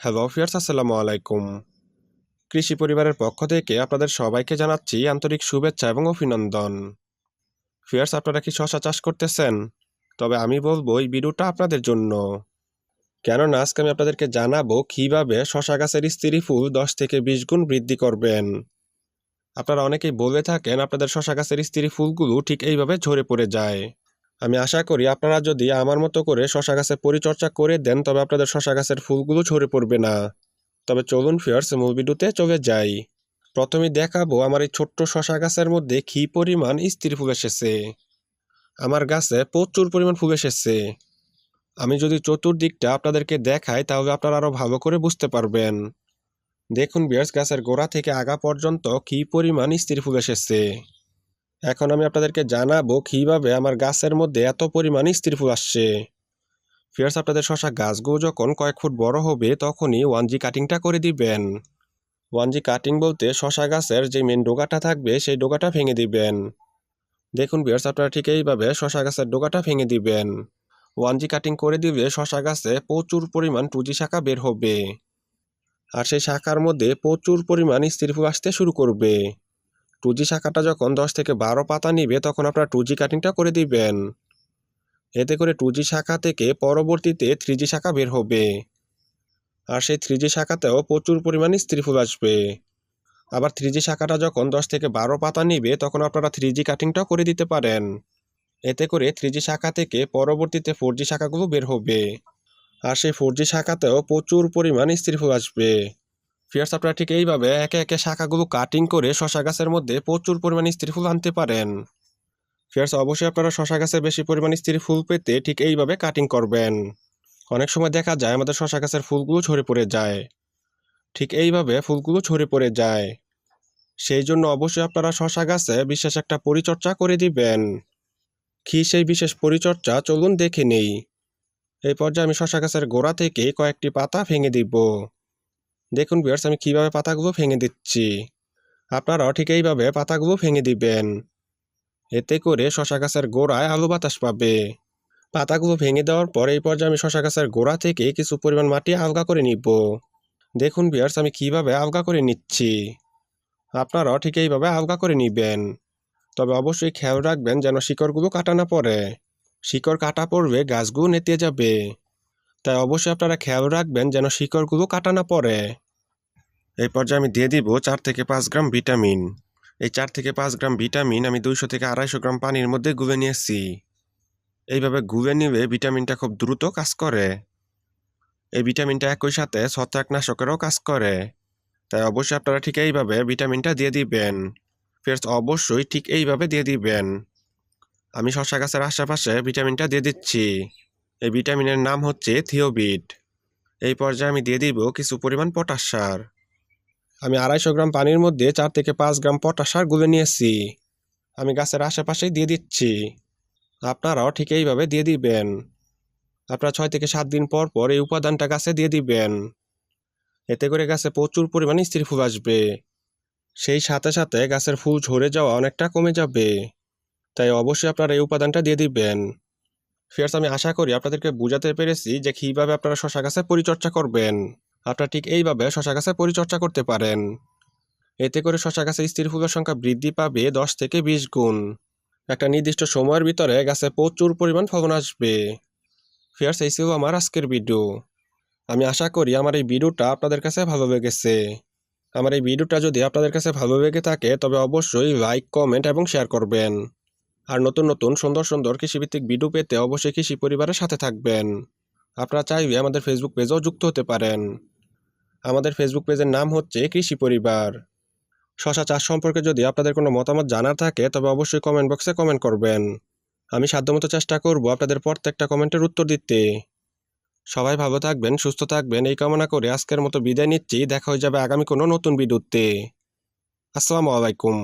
Hello fierce আসসালামু আলাইকুম। কৃষি পরিবারের পক্ষ থেকে আপনাদের সবাইকে জানাচ্ছি আন্তরিক শুভেচ্ছা এবং অভিনন্দন। ফিয়ার্স আপনারা কি শশা চাষ করতেছেন? তবে আমি বলব এই ভিডিওটা আপনাদের জন্য। কেননা, আজকে আমি আপনাদেরকে জানাব কীভাবে শশা গাছের স্ত্রী ফুল দশ থেকে বিশ গুণ বৃদ্ধি করবেন। আপনারা অনেকেই বলে থাকেন, আপনাদের শশা গাছের স্ত্রী ফুলগুলো ঠিক এইভাবে ঝরে পড়ে যায়। আমি আশা করি আপনারা যদি আমার মতো করে শশা গাছের পরিচর্যা করে দেন, তবে আপনাদের শশা গাছের ফুলগুলো ঝরে পড়বে না। তবে চলুন ফিয়ার্স মূল ভিডিওতে চলে যাই। প্রথমে দেখাবো আমার এই ছোট্ট শশা গাছের মধ্যে কী পরিমাণ স্ত্রী ফুল এসেছে। আমার গাছে প্রচুর পরিমাণ ফুল এসেছে। আমি যদি চতুর্দিকটা আপনাদেরকে দেখাই, তাহলে আপনারা আরও ভালো করে বুঝতে পারবেন। দেখুন বিয়ার্স গাছের গোড়া থেকে আগা পর্যন্ত কী পরিমাণ স্ত্রী ফুল এসেছে। এখন আমি আপনাদেরকে জানাব কীভাবে আমার গাছের মধ্যে এত পরিমাণ স্ত্রী ফুল আসছে। ফিয়ার্স আপনাদের শশা গাছগুলো যখন কয়েক ফুট বড় হবে, তখনই ওয়ান জি কাটিংটা করে দিবেন। ওয়ান জি কাটিং বলতে শশা গাছের যে মেন ডোগাটা থাকবে, সেই ডোগাটা ভেঙে দিবেন। দেখুন বিয়ার্স আপনারা ঠিক এইভাবে শশা গাছের ডোগাটা ভেঙে দিবেন। ওয়ান জি কাটিং করে দিলে শশা গাছে প্রচুর পরিমাণ টুজি শাখা বের হবে। আর সেই শাখার মধ্যে প্রচুর পরিমাণ স্ত্রী ফুল আসতে শুরু করবে। টুজি শাখাটা যখন দশ থেকে বারো পাতা নিবে, তখন আপনারা টুজি কাটিংটা করে দিবেন। এতে করে টুজি শাখা থেকে পরবর্তীতে থ্রিজি শাখা বের হবে। আর সেই থ্রিজি শাখাতেও প্রচুর পরিমাণে স্ত্রী ফুল আসবে। আবার থ্রিজি শাখাটা যখন দশ থেকে বারো পাতা নিবে, তখন আপনারা থ্রিজি কাটিংটাও করে দিতে পারেন। এতে করে থ্রিজি শাখা থেকে পরবর্তীতে ফোর জি শাখাগুলো বের হবে। আর সেই ফোর জি শাখাতেও প্রচুর পরিমাণ স্ত্রী ফুল আসবে। ফিয়ার্স আপনারা ঠিক এইভাবে একে একে শাখাগুলো কাটিং করে শশা গাছের মধ্যে প্রচুর পরিমাণে স্ত্রী ফুল আনতে পারেন। ফিয়ার্স অবশ্যই আপনারা শশা গাছে বেশি পরিমাণে স্ত্রী ফুল পেতে ঠিক এইভাবে কাটিং করবেন। অনেক সময় দেখা যায় আমাদের শশা গাছের ফুলগুলো ঝরে পড়ে যায়। ঠিক এইভাবে ফুলগুলো ঝরে পড়ে যায়। সেই জন্য অবশ্যই আপনারা শশা গাছে বিশেষ একটা পরিচর্যা করে দিবেন। কি সেই বিশেষ পরিচর্যা? চলুন দেখে নেই। এই পর্যায়ে আমি শশা গাছের গোড়া থেকে কয়েকটি পাতা ভেঙে দিব। দেখুন বিয়ার্স আমি কীভাবে পাতাগুলো ভেঙে দিচ্ছি। আপনারাও ঠিক এইভাবে পাতাগুলো ভেঙে দিবেন। এতে করে শশা গাছের গোড়ায় আলো বাতাস পাবে। পাতাগুলো ভেঙে দেওয়ার পর এই পর্যায়ে আমি শশা গাছের গোড়া থেকে কিছু পরিমাণ মাটি আলগা করে নিব। দেখুন বিয়ার্স আমি কীভাবে আলগা করে নিচ্ছি। আপনারাও ঠিক এইভাবে আলগা করে নিবেন। তবে অবশ্যই খেয়াল রাখবেন যেন শিকড়গুলো কাটা না পড়ে। শিকড় কাটা পড়বে, গাছগুলো নেতিয়ে যাবে। তাই অবশ্যই আপনারা খেয়াল রাখবেন যেন শিকড়গুলো কাটা না পড়ে। এই পর্যায়ে আমি দিয়ে দিব চার থেকে পাঁচ গ্রাম ভিটামিন। এই চার থেকে পাঁচ গ্রাম ভিটামিন আমি দুইশো থেকে আড়াইশো গ্রাম পানির মধ্যে গুলে নিয়েছি। এইভাবে গুলে নিলে ভিটামিনটা খুব দ্রুত কাজ করে। এই ভিটামিনটা একই সাথে ছত্রাকনাশকেরও কাজ করে। তাই অবশ্যই আপনারা ঠিক এইভাবে ভিটামিনটা দিয়ে দিবেন। ফেরত অবশ্যই ঠিক এইভাবে দিয়ে দিবেন। আমি শশা গাছের আশেপাশে ভিটামিনটা দিয়ে দিচ্ছি। এই ভিটামিনের নাম হচ্ছে থিওবিট। এই পর্যায়ে আমি দিয়ে দিব কিছু পরিমাণ পটাশ সার। আমি আড়াইশো গ্রাম পানির মধ্যে চার থেকে পাঁচ গ্রাম পটাশ সার গুলে নিয়েছি। আমি গাছের আশেপাশেই দিয়ে দিচ্ছি। আপনারাও ঠিক এইভাবে দিয়ে দিবেন। আপনারা ছয় থেকে সাত দিন পর পর এই উপাদানটা গাছে দিয়ে দিবেন। এতে করে গাছে প্রচুর পরিমাণে স্ত্রী ফুল আসবে। সেই সাথে সাথে গাছের ফুল ঝরে যাওয়া অনেকটা কমে যাবে। তাই অবশ্যই আপনারা এই উপাদানটা দিয়ে দিবেন। ফিয়ার্স আমি আশা করি আপনাদেরকে বোঝাতে পেরেছি যে কীভাবে আপনারা শশা গাছে পরিচর্যা করবেন। আপনারা ঠিক এইভাবে শশা গাছে পরিচর্যা করতে পারেন। এতে করে শশা গাছের স্ত্রী ফুলের সংখ্যা বৃদ্ধি পাবে দশ থেকে বিশ গুণ। একটা নির্দিষ্ট সময়ের ভিতরে গাছে প্রচুর পরিমাণ ফলন আসবে। ফিয়ার্স এই ছিল আমার আজকের ভিডিও আমি আশা করি আমার এই ভিডিওটা আপনাদের কাছে ভালো লেগেছে। আমার এই ভিডিওটা যদি আপনাদের কাছে ভালো লেগে থাকে, তবে অবশ্যই লাইক কমেন্ট এবং শেয়ার করবেন। আর নতুন নতুন সুন্দর সুন্দর কৃষিভিত্তিক ভিডিও পেতে অবশ্যই কৃষি পরিবারের সাথে থাকবেন। আপনারা চাইলে আমাদের ফেসবুক পেজেও যুক্ত হতে পারেন। আমাদের ফেসবুক পেজের নাম হচ্ছে কৃষি পরিবার। শশা চাষ সম্পর্কে যদি আপনাদের কোনো মতামত জানার থাকে, তবে অবশ্যই কমেন্ট বক্সে কমেন্ট করবেন। আমি সাধ্যমতো চেষ্টা করব আপনাদের প্রত্যেকটা কমেন্টের উত্তর দিতে। সবাই ভালো থাকবেন, সুস্থ থাকবেন, এই কামনা করে আজকের মতো বিদায় নিচ্ছি। দেখা হয়ে যাবে আগামী কোনো নতুন ভিডিওতে আসসালামু আলাইকুম।